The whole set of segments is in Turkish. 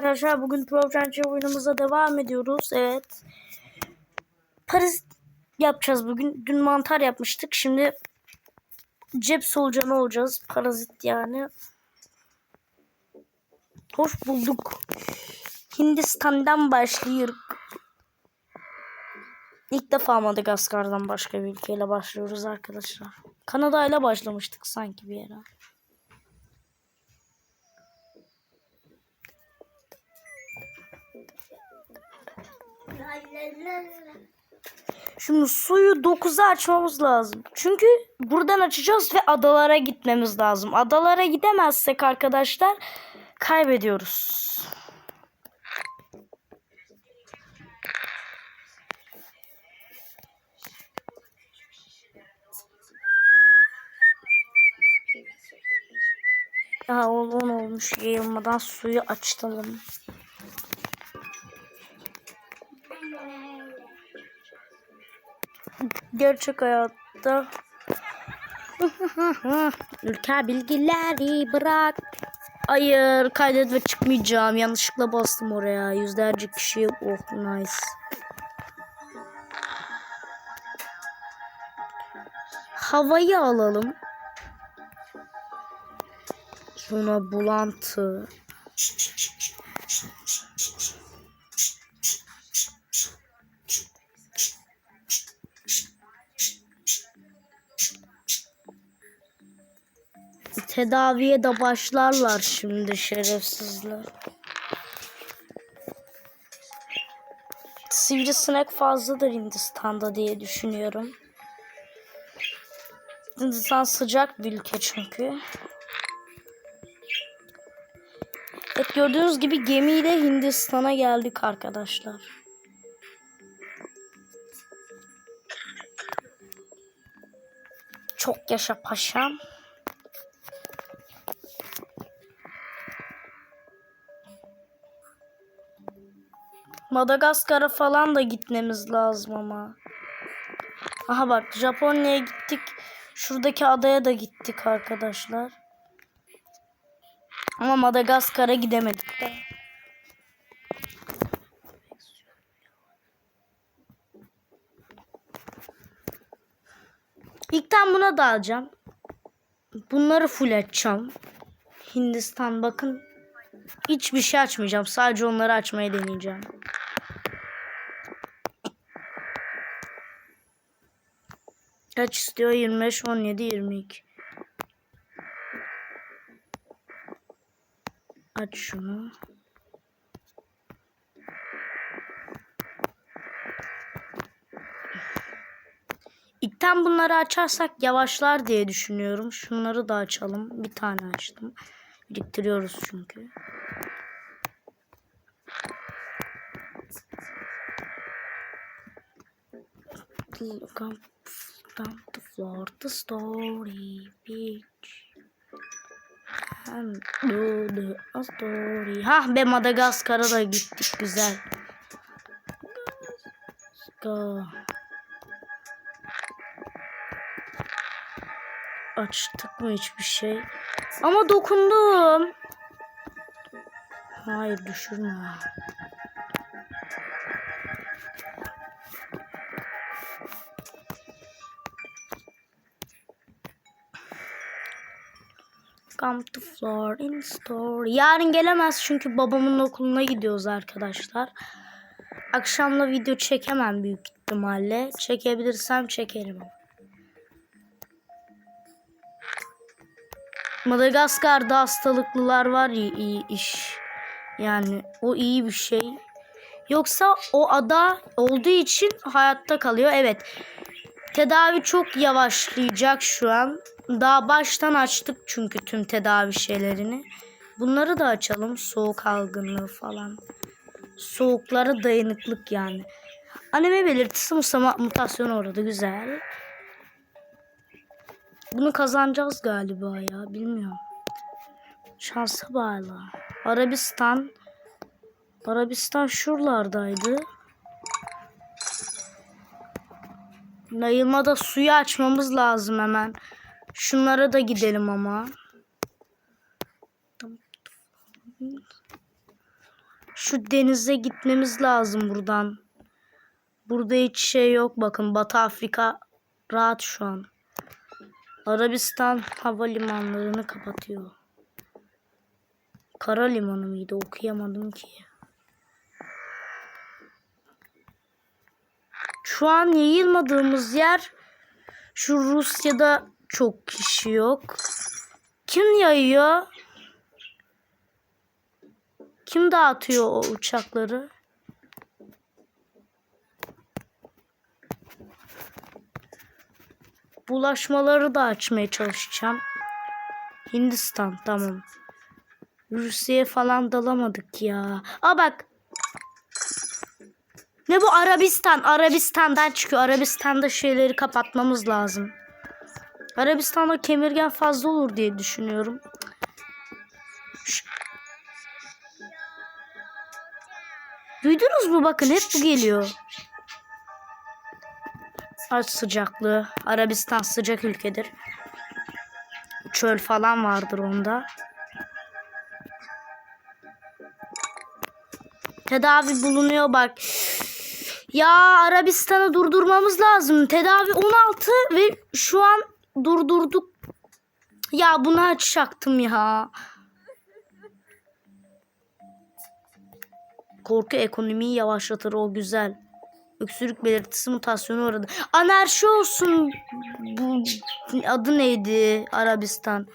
Arkadaşlar bugün Pro oyunumuza devam ediyoruz. Evet. Paris yapacağız bugün. Dün mantar yapmıştık. Şimdi cep solucanı olacağız. Parazit yani. Hoş bulduk. Hindistan'dan başlıyoruz. İlk defa Madagaskar'dan başka bir ülkeyle başlıyoruz arkadaşlar. Kanada ile başlamıştık sanki bir yere. Şimdi suyu 9'a açmamız lazım. Çünkü buradan açacağız ve adalara gitmemiz lazım. Adalara gidemezsek arkadaşlar kaybediyoruz. Ya 10 olmuş yayılmadan suyu açtalım. Gerçek hayatta ülke bilgileri bırak. Hayır kaydet ve çıkmayacağım. Yanlışlıkla bastım oraya. Yüzlerce kişi. Oh nice. Havayı alalım. Sonra bulantı. Tedaviye de başlarlar şimdi şerefsizler. Sivrisinek fazladır Hindistan'da diye düşünüyorum. Hindistan sıcak bir ülke çünkü. Evet gördüğünüz gibi gemiyle Hindistan'a geldik arkadaşlar. Çok yaşa paşam. Madagaskar'a falan da gitmemiz lazım ama. Aha bak Japonya'ya gittik. Şuradaki adaya da gittik arkadaşlar. Ama Madagaskar'a gidemedik de. İlkten buna da. Bunları full açacağım. Hindistan bakın. Hiçbir şey açmayacağım. Sadece onları açmayı deneyeceğim. Kaç istiyor? 25, 17, 22. Aç şunu. İlkten bunları açarsak yavaşlar diye düşünüyorum. Şunları da açalım. Bir tane açtım. Biriktiriyoruz çünkü. Look up down the story beach. And do the story. Hah be Madagaskar'a da gittik güzel. Go. Açtık mı hiçbir şey? Ama dokundum. Hayır düşürme. Come to floor in store. Yarın gelemez çünkü babamın okuluna gidiyoruz arkadaşlar. Akşamla video çekemem büyük ihtimalle. Çekebilirsem çekerim. Madagaskar'da hastalıklılar var ya iyi iş. Yani o iyi bir şey. Yoksa o ada olduğu için hayatta kalıyor. Evet. Tedavi çok yavaşlayacak şu an. Daha baştan açtık çünkü tüm tedavi şeylerini. Bunları da açalım. Soğuk algınlığı falan. Soğuklara dayanıklık yani. Aneme belirtisi musama mutasyon orada güzel. Bunu kazanacağız galiba ya. Bilmiyorum. Şansa bağlı. Arabistan. Arabistan şuralardaydı. Yayılmada suyu açmamız lazım hemen. Şunlara da gidelim ama. şu denize gitmemiz lazım buradan. Burada hiç şey yok bakın Batı Afrika rahat şu an. Arabistan havalimanlarını kapatıyor. Kara limanı mıydı okuyamadım ki. Şu an yayılmadığımız yer şu Rusya'da çok kişi yok. Kim yayıyor? Kim dağıtıyor o uçakları? Bulaşmaları da açmaya çalışacağım. Hindistan tamam. Rusya'ya falan dalamadık ya. Aa bak. Ne bu Arabistan? Arabistan'dan çıkıyor. Arabistan'da şeyleri kapatmamız lazım. Arabistan'da kemirgen fazla olur diye düşünüyorum. Duydunuz mu? Bakın hep bu geliyor. Aç sıcaklığı. Arabistan sıcak ülkedir. Çöl falan vardır onda. Tedavi bulunuyor bak. Ya Arabistan'ı durdurmamız lazım. Tedavi 16 ve şu an durdurduk. Ya bunu açacaktım ya. Korku ekonomiyi yavaşlatır o güzel. Öksürük belirtisi mutasyonu uğradı. Anarşi olsun. Bu adı neydi Arabistan?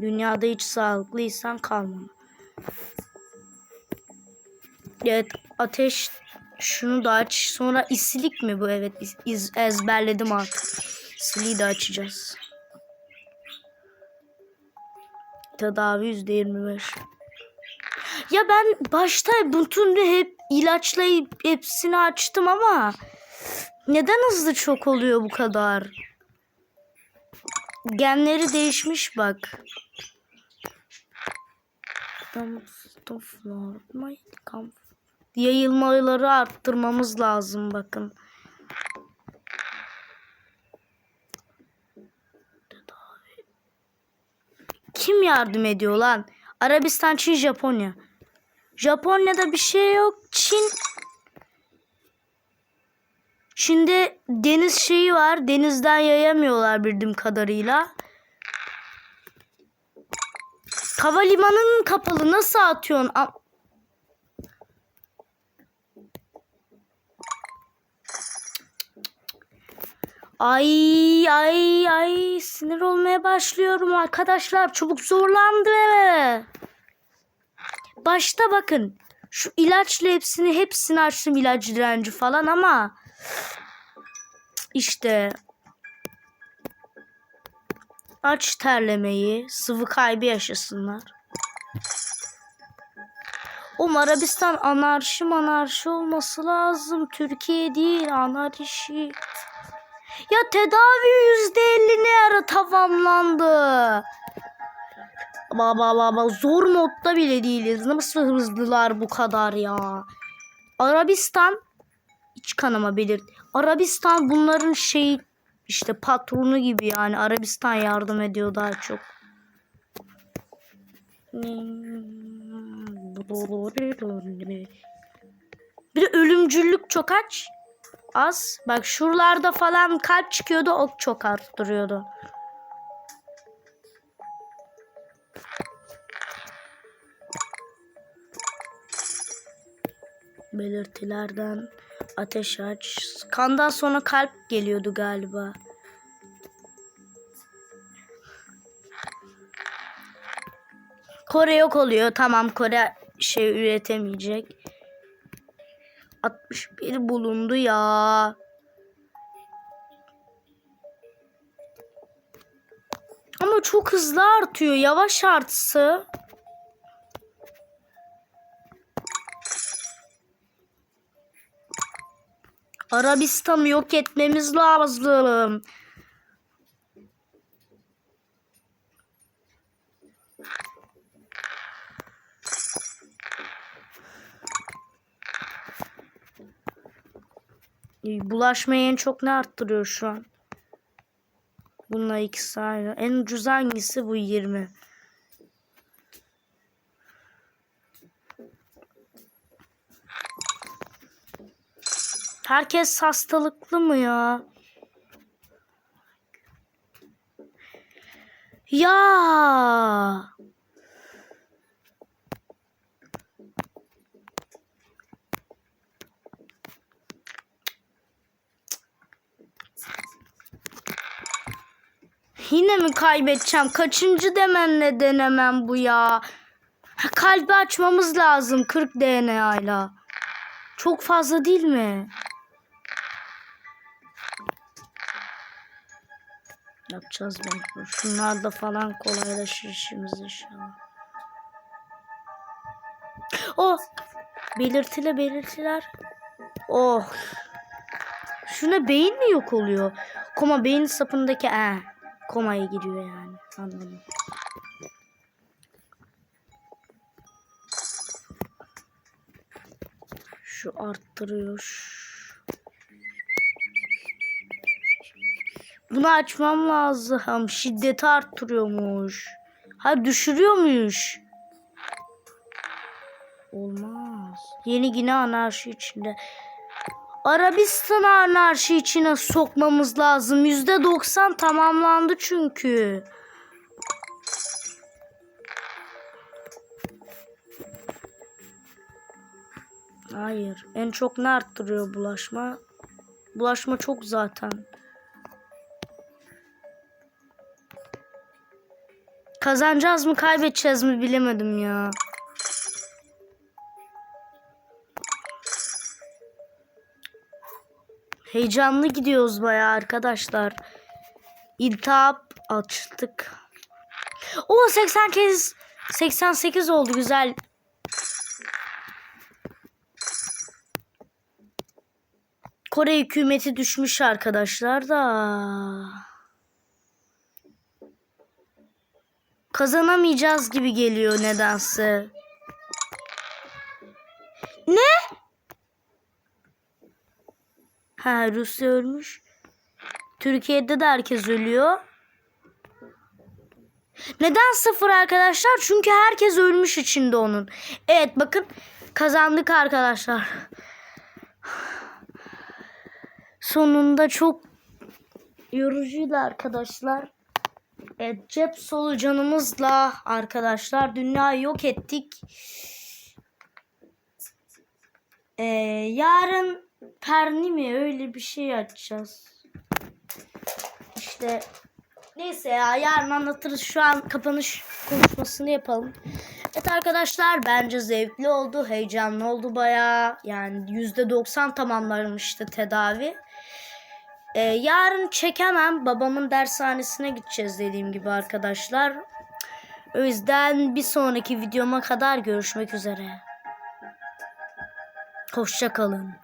Dünyada hiç sağlıklıysan kalmama. Evet ateş şunu da aç. Sonra isilik mi bu? Evet iz- ezberledim artık. Isiliği de açacağız. Tedavi yüzde yirmi beş. Ya ben başta bütün hep ilaçlayıp hepsini açtım ama neden hızlı çok oluyor bu kadar? Genleri değişmiş bak. Yayılmaları arttırmamız lazım bakın. Kim yardım ediyor lan? Arabistan, Çin, Japonya. Japonya'da bir şey yok. Çin Çin'de deniz şeyi var. Denizden yayamıyorlar bildiğim kadarıyla. Havalimanının kapalı. Nasıl atıyorsun? Ay ay ay sinir olmaya başlıyorum arkadaşlar. Çabuk zorlandı. Başta bakın. Şu ilaçla hepsini hepsini açtım ilaç direnci falan ama işte aç terlemeyi, sıvı kaybı yaşasınlar. O Arabistan anarşi manarşi olması lazım. Türkiye değil anarşi. Ya tedavi yüzde elli ne ara tamamlandı? Baba baba zor modda bile değiliz. Nasıl hızlılar bu kadar ya? Arabistan iç kanama belirt. Arabistan bunların şey işte patronu gibi yani Arabistan yardım ediyor daha çok. Bir de ölümcüllük çok aç. Az. Bak şuralarda falan kalp çıkıyordu ok çok arttırıyordu. Belirtilerden ateş aç. Kandan sonra kalp geliyordu galiba. Kore yok oluyor. Tamam Kore şey üretemeyecek. 61 bulundu ya. Ama çok hızlı artıyor. Yavaş artsı. Arabistan'ı yok etmemiz lazım. Bulaşmayı en çok ne arttırıyor şu an? Bununla ikisi aynı. En ucuz hangisi? Bu 20. Herkes hastalıklı mı ya? Ya. Yine mi kaybedeceğim? Kaçıncı demenle denemem bu ya? Kalbi açmamız lazım 40 DNA ile. Çok fazla değil mi? Yapacağız ben. Şunlar da falan kolaylaşır işimiz inşallah. Oh! Belirtile belirtiler. Oh! Şuna beyin mi yok oluyor? Koma beyin sapındaki e komaya giriyor yani. Anladım. Şu arttırıyor. Bunu açmam lazım. Şiddeti arttırıyormuş. Ha düşürüyormuş. Olmaz. Yeni Gine anarşi içinde. Arabistan anarşi içine sokmamız lazım. Yüzde doksan tamamlandı çünkü. Hayır. En çok ne arttırıyor bulaşma? Bulaşma çok zaten. Kazanacağız mı kaybedeceğiz mi bilemedim ya. Heyecanlı gidiyoruz bayağı arkadaşlar. İltihap açtık. O 80 kez 88 oldu güzel. Kore hükümeti düşmüş arkadaşlar da. Kazanamayacağız gibi geliyor nedense. Ne? Ha Rusya ölmüş. Türkiye'de de herkes ölüyor. Neden sıfır arkadaşlar? Çünkü herkes ölmüş içinde onun. Evet bakın kazandık arkadaşlar. Sonunda çok yorucuydu arkadaşlar. Evet, cep solucanımızla arkadaşlar dünyayı yok ettik. Ee, yarın perni mi öyle bir şey açacağız. İşte neyse ya yarın anlatırız. Şu an kapanış konuşmasını yapalım. Evet arkadaşlar bence zevkli oldu. Heyecanlı oldu bayağı. Yani %90 tamamlanmıştı tedavi. Ee, yarın çekemem. Babamın dershanesine gideceğiz dediğim gibi arkadaşlar. O yüzden bir sonraki videoma kadar görüşmek üzere. Hoşça kalın.